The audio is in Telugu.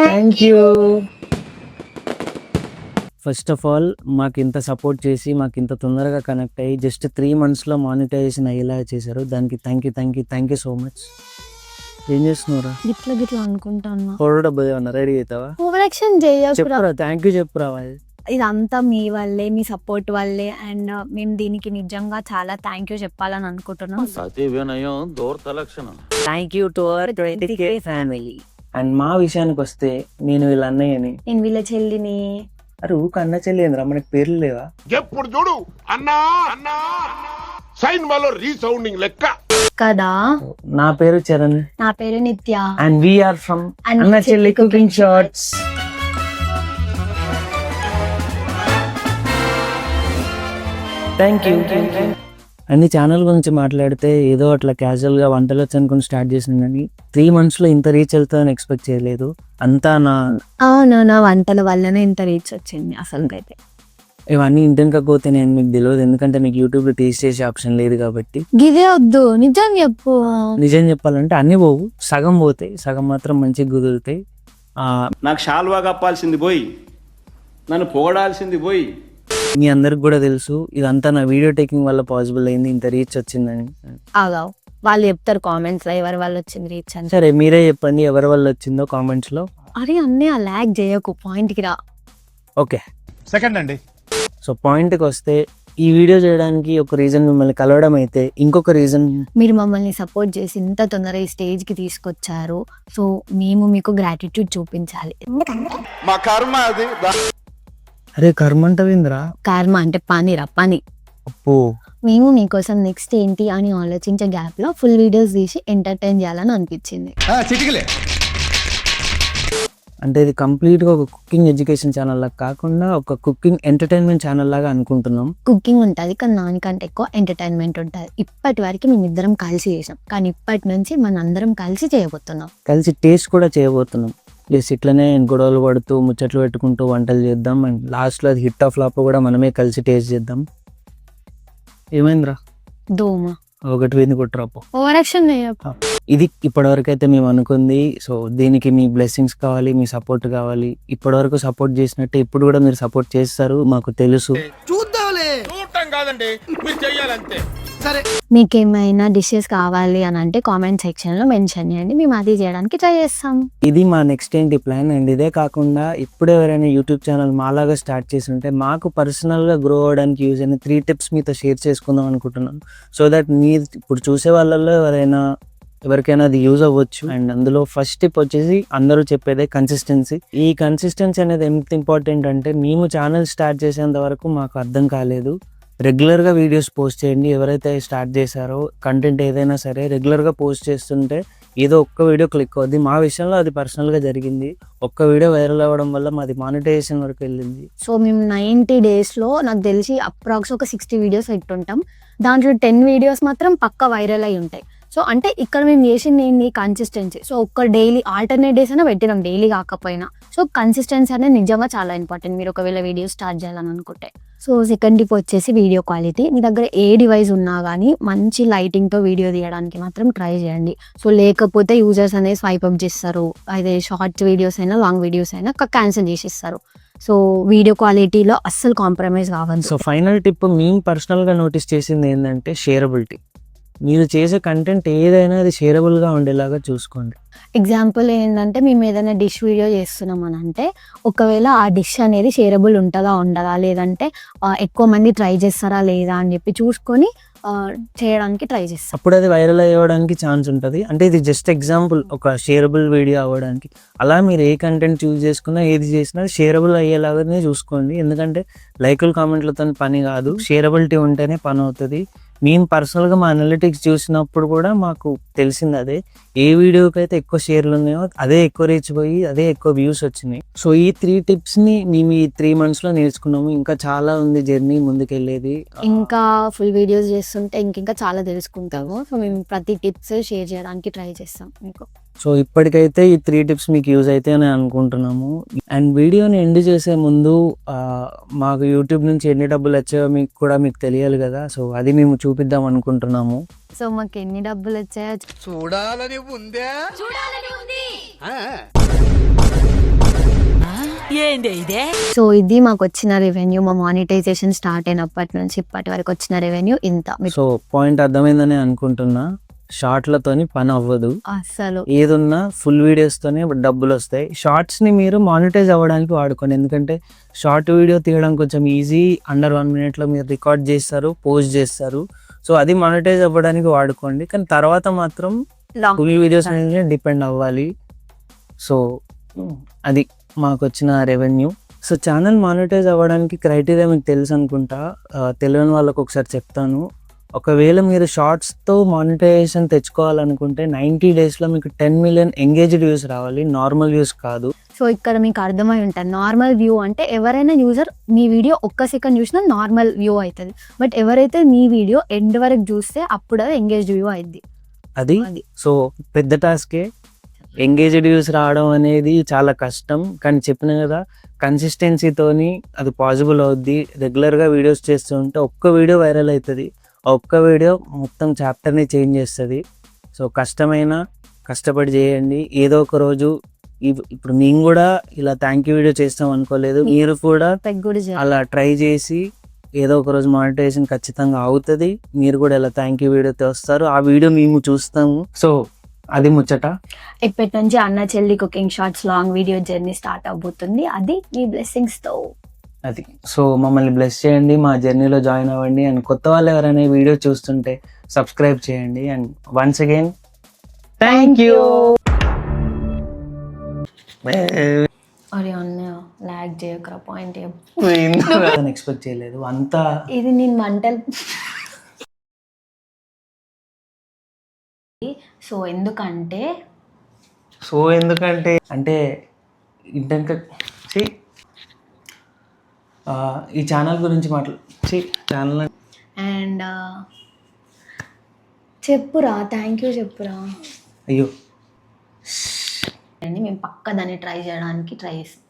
Thank you first of all మాకు ఇంత సపోర్ట్ చేసి మాకు ఇంత తొందరగా కనెక్ట్ అయ్యి జస్ట్ త్రీ మంత్స్లో మానిటైజేషన్ అయ్యేలా చేశారు. దానికి thank you thank you thank you so much ఏం చేస్తున్నారా గిట్ల గిట్ల అనుకుంటాను ఫోటో డబ్బు ఏమన్నా రెడీ అవుతావా ఓవర్ యాక్షన్ చేయకురా చెప్పురా థ్యాంక్ యూ చెప్పురా. ఇదంతా మీ వల్లే మీ సపోర్ట్ వల్లే. అండ్ మేము దీనికి నిజంగా చాలా థ్యాంక్ యూ చెప్పాలని అనుకుంటున్నాం. వినయం thank you to our twenty K family and మా విషయానికి వస్తే నేను వీళ్ళ అన్నయ్యని. నేను వీళ్ళ చెల్లిని. అరే ఊక అన్న చెల్లేంద్రా మనకి పేర్లు లేవా? ఎప్పుడు చూడు? అన్నా అన్నా. సైన్ మాలో రీసౌండింగ్ లెక్క. కదా? నా పేరు చరణ్. నా పేరు నిత్య. And we are from And Anna Chelli cooking shorts thank you అన్ని ఛానల్ గురించి మాట్లాడితే ఏదో అట్లా casual గా వంటలు వచ్చి అనుకుని స్టార్ట్ చేసింది కానీ త్రీ లో ఇంత రీచ్ వెళ్తుందని ఎక్స్పెక్ట్ చేయలేదు. అంతా నా అవును నా వంటల వల్లనే ఇంత రీచ్ వచ్చింది అసలు అయితే ఇవన్నీ ఇంటికి కాకపోతే నేను మీకు తెలియదు ఎందుకంటే మీకు యూట్యూబ్లో టేస్ట్ చేసే ఆప్షన్ లేదు కాబట్టి. గిదే వద్దు నిజం చెప్పు. నిజం చెప్పాలంటే అన్ని పోవు సగం పోతాయి సగం మాత్రం మంచిగా కుదురుతాయి. ఆ, నాకు షాల్వా కప్పాల్సింది పోయి నన్ను పొగడాల్సింది పోయి మీ అందరికి కూడా తెలుసు ఇదంతా నా వీడియో టేకింగ్ వల్ల పాసిబుల్ అయింది ఇంత రీచ్ వచ్చిందని. ఆగావు. వాళ్ళు చెప్తారు కామెంట్స్లో ఎవరి వాళ్ళు వచ్చింది రీచ్ అని. సరే మీరే చెప్పండి ఎవరి వల్ల వచ్చిందో కామెంట్స్లో. అరే అన్నీ ఆ ల్యాగ్ చేయకు పాయింట్కి రా. ఓకే. సెకండ్ అండి. సో పాయింట్కి వస్తే ఈ వీడియో చేయడానికి ఒక రీజన్ మిమ్మల్ని కలవడం అయితే ఇంకొక రీజన్ మీరు మమ్మల్ని సపోర్ట్ చేసి ఇంత తొందరగా ఈ స్టేజ్కి తీసుకొచ్చారు సో మేము మీకు గ్రాటిట్యూడ్ చూపించాలి. మా కర్మ అది. అరే కర్మ అంటవింద్రా కర్మ అంటే పని రా పని. అప్పు మేము మీకోసం నెక్స్ట్ ఏంటి అని ఆలోచించే గ్యాప్లో ఫుల్ వీడియోస్ తీసి ఎంటర్టైన్ చేయాలని అనిపించింది. చిటికలే. అంటే ఇది కంప్లీట్గా ఒక కుకింగ్ ఎడ్యుకేషన్ ఛానల్ లాగా కాకుండా ఒక కుకింగ్ ఎంటర్టైన్మెంట్ ఛానల్ లాగా అనుకుంటున్నాం. కుకింగ్ ఉంటుంది కానీ దానికంటే ఎక్కువ ఎంటర్టైన్మెంట్ ఉంటుంది. ఇప్పటి వరకు మేము ఇద్దరం కలిసి చేసాం కానీ ఇప్పటి నుంచి మన అందరం కలిసి చేయబోతున్నాం. కలిసి టేస్ట్ కూడా చేయబోతున్నాం. జస్ట్ ఇట్లనే గొడవలు పడుతూ ముచ్చట్లు పెట్టుకుంటూ వంటలు చేద్దాం. అండ్ లాస్ట్లో అది హిట్ ఆఫ్ ఫ్లాప్ కూడా మనమే కలిసి టేస్ట్ చేద్దాం. ఏమైందిరా? దోమ ఒకటి వేంది కొట్టరాపో ఓవర్ యాక్షన్ ఇది ఇప్పటివరకు అయితే మేము అనుకుంది. సో దీనికి మీ బ్లెస్సింగ్స్ కావాలి మీ సపోర్ట్ కావాలి. ఇప్పటివరకు సపోర్ట్ చేసినట్టే ఇప్పుడు కూడా మీరు సపోర్ట్ చేస్తారు మాకు తెలుసు. చూడటం కాదండి మీరు మీకు ఏమైనా డిషెస్ కావాలి అని అంటే కామెంట్ సెక్షన్లో మెన్షన్ చేయండి. మేము అది చేయడానికి ట్రై చేస్తాం. ఇది మా నెక్స్ట్ ఏంటి ప్లాన్ అండ్ ఇదే కాకుండా ఇప్పుడు ఎవరైనా యూట్యూబ్ ఛానల్ మాలాగా స్టార్ట్ చేసి ఉంటే మాకు పర్సనల్గా గ్రో అవ్వడానికి యూజ్ అయిన త్రీ టిప్స్ మీతో షేర్ చేసుకుందాం అనుకుంటున్నాను. సో దట్ మీరు ఇప్పుడు చూసే వాళ్ళల్లో ఎవరైనా ఎవరికైనా అది యూజ్ అవ్వచ్చు. అండ్ అందులో ఫస్ట్ టిప్ వచ్చేసి అందరూ చెప్పేదే కన్సిస్టెన్సీ ఈ కన్సిస్టెన్సీ అనేది ఎంత ఇంపార్టెంట్ అంటే మేము ఛానల్ స్టార్ట్ చేసేంత వరకు మాకు అర్థం కాలేదు. రెగ్యులర్గా వీడియోస్ పోస్ట్ చేయండి. ఎవరైతే స్టార్ట్ చేశారో కంటెంట్ ఏదైనా సరే రెగ్యులర్గా పోస్ట్ చేస్తుంటే ఏదో ఒక్క వీడియో క్లిక్ అవుద్ది. మా విషయంలో అది పర్సనల్గా జరిగింది. ఒక్క వీడియో వైరల్ అవ్వడం వల్ల మాది మానిటైజేషన్ వరకు వెళ్ళింది. సో మేము నైంటీ డేస్లో నాకు తెలిసి అప్రాక్స్ ఒక సిక్స్టీ వీడియోస్ పెట్టుంటాం దాంట్లో టెన్ వీడియోస్ మాత్రం పక్క వైరల్ అయి ఉంటాయి. సో అంటే ఇక్కడ మేము చేసింది ఏంటి కన్సిస్టెన్సీ సో ఒక్క డైలీ ఆల్టర్నేట్ డేస్ అయినా పెట్టినాం డైలీ కాకపోయినా. సో కన్సిస్టెన్సీ అనేది నిజంగా చాలా ఇంపార్టెంట్ మీరు ఒకవేళ వీడియో స్టార్ట్ చేయాలని అనుకుంటే సో సెకండ్ టిప్ వచ్చేసి వీడియో క్వాలిటీ మీ దగ్గర ఏ డివైస్ ఉన్నా కానీ మంచి లైటింగ్తో వీడియో తీయడానికి మాత్రం ట్రై చేయండి. సో లేకపోతే యూజర్స్ అనేది స్వైప్ అప్ చేస్తారు. అదే షార్ట్ వీడియోస్ అయినా లాంగ్ వీడియోస్ అయినా క్యాన్సిల్ చేసిస్తారు. సో వీడియో క్వాలిటీలో అస్సలు కాంప్రమైజ్ కావాలి సో ఫైనల్ టిప్ మీ పర్సనల్గా నోటీస్ చేసింది ఏంటంటే షేరబిలిటీ మీరు చేసే కంటెంట్ ఏదైనా అది షేరబుల్గా ఉండేలాగా చూసుకోండి. ఎగ్జాంపుల్ ఏంటంటే మేము ఏదైనా డిష్ వీడియో చేస్తున్నాం అని అంటే ఒకవేళ ఆ డిష్ అనేది షేరబుల్ ఉంటుందా ఉండదా లేదంటే ఎక్కువ మంది ట్రై చేస్తారా లేదా అని చెప్పి చూసుకొని చేయడానికి ట్రై చేస్తాం. అప్పుడు అది వైరల్ అవ్వడానికి ఛాన్స్ ఉంటుంది. అంటే ఇది జస్ట్ ఎగ్జాంపుల్ ఒక షేరబుల్ వీడియో అవ్వడానికి. అలా మీరు ఏ కంటెంట్ చూస్ చేసుకున్నా ఏది చేసినా షేరబుల్ అయ్యేలాగానే చూసుకోండి. ఎందుకంటే లైకులు కామెంట్లతో పని కాదు. షేరబిలిటీ ఉంటేనే పని అవుతుంది. మేము పర్సనల్గా మా అనలిటిక్స్ చూసినప్పుడు కూడా మాకు తెలిసింది అదే. ఏ వీడియోకి అయితే ఎక్కువ షేర్లు ఉన్నాయో అదే ఎక్కువ రీచ్ పోయి అదే ఎక్కువ వ్యూస్ వచ్చినాయి. సో ఈ త్రీ టిప్స్ని మేము ఈ త్రీ మంత్స్లో నేర్చుకున్నాము. ఇంకా చాలా ఉంది జర్నీ ముందుకెళ్ళేది. ఇంకా ఫుల్ వీడియోస్ చేస్తుంటే ఇంకింకా చాలా తెలుసుకుంటాము. సో మేము ప్రతి టిప్స్ షేర్ చేయడానికి ట్రై చేస్తాం. మీకు సో ఇప్పటికైతే ఈ త్రీ టిప్స్ మీకు యూజ్ అయితే అని అనుకుంటున్నాము. అండ్ వీడియోని ఎండ్ చేసే ముందు మాకు యూట్యూబ్ నుంచి ఎన్ని డబ్బులు వచ్చాయో మీకు కూడా మీకు తెలియాలి కదా. సో అది మేము చూపిద్దాం అనుకుంటున్నాము. సో మాకు ఎన్ని డబ్బులు వచ్చాయో చూడాలని ఉందే. సో ఇది మాకు వచ్చిన రెవెన్యూ మా మానిటైజేషన్ స్టార్ట్ అయినప్పటి నుంచి ఇప్పటి వరకు వచ్చిన రెవెన్యూ ఇంత. సో పాయింట్ అర్థమైందని అనుకుంటున్నా. షార్ట్లతోని పని అవ్వదు అసలు ఏదున్నా ఫుల్ వీడియోస్తోనే డబ్బులు వస్తాయి షార్ట్స్ని మీరు మానిటైజ్ అవ్వడానికి వాడుకోండి. ఎందుకంటే షార్ట్ వీడియో తీయడం కొంచెం ఈజీ. అండర్ వన్ మినిట్లో మీరు రికార్డ్ చేస్తారు పోస్ట్ చేస్తారు. సో అది మానిటైజ్ అవ్వడానికి వాడుకోండి. కానీ తర్వాత మాత్రం ఫుల్ వీడియోస్ మీద డిపెండ్ అవ్వాలి. సో అది మాకు వచ్చిన రెవెన్యూ. సో ఛానల్ మానిటైజ్ అవ్వడానికి క్రైటీరియా మీకు తెలుసు అనుకుంటా తెలియని వాళ్ళకి ఒకసారి చెప్తాను. ఒకవేళ మీరు షార్ట్స్తో మానిటైజేషన్ తెచ్చుకోవాలనుకుంటే నైంటీ డేస్లో మీకు టెన్ మిలియన్ ఎంగేజ్డ్ వ్యూస్ రావాలి. నార్మల్ వ్యూస్ కాదు. సో ఇక్కడ మీకు అర్థమై ఉంటుంది. నార్మల్ వ్యూ అంటే ఎవరైనా యూజర్ మీ వీడియో ఒక్క సెకండ్ చూసినా నార్మల్ వ్యూ అవుతుంది బట్ ఎవరైతే మీ వీడియో ఎండ్ వరకు చూస్తే అప్పుడు అది ఎంగేజ్డ్ వ్యూ అయింది అది. సో పెద్ద టాస్కే ఎంగేజ్డ్ వ్యూస్ రావడం అనేది చాలా కష్టం. కానీ చెప్పిన కదా కన్సిస్టెన్సీతోని అది పాసిబుల్ అవుద్ది. రెగ్యులర్గా వీడియోస్ చేస్తూ ఉంటే ఒక్క వీడియో వైరల్ అవుతుంది ఒక్క వీడియో మొత్తం చాప్టర్ని చేంజ్ చేస్తుంది. సో కష్టమైన కష్టపడి చేయండి. ఏదో ఒక రోజు ఇప్పుడు మేము కూడా ఇలా థ్యాంక్ యూ వీడియో చేస్తాం అనుకోలేదు. మీరు కూడా అలా ట్రై చేసి ఏదో ఒక రోజు మానిటైజేషన్ ఖచ్చితంగా అవుతుంది. మీరు కూడా ఇలా థ్యాంక్ యూ వీడియోతో వస్తారు. ఆ వీడియో మేము చూస్తాము. సో అది ముచ్చట. ఇప్పటి నుంచి Anna Chelli cooking shorts long video journey start అవబోతుంది. అది మీ బ్లెస్సింగ్స్తో. అది. సో మమ్మల్ని బ్లెస్ చేయండి మా జర్నీలో జాయిన్ అవ్వండి. అండ్ కొత్త వాళ్ళు ఎవరైనా వీడియో చూస్తుంటే సబ్స్క్రైబ్ చేయండి. And once again thank you అరే అన్న లాగ్ చేయకరా పాయింట్ ఎక్స్పెక్ట్ చేయలేదు. అంతా ఇది నేను మంటలు. సో ఎందుకంటే సో ఎందుకంటే అంటే ఆ, ఈ ఛానల్ గురించి మాట్లా ఛానల్ అండ్ చెప్పురా థ్యాంక్ యూ చెప్పురా. అయ్యో. అండి మేము పక్క దాన్ని ట్రై చేయడానికి ట్రై చేస్తాం.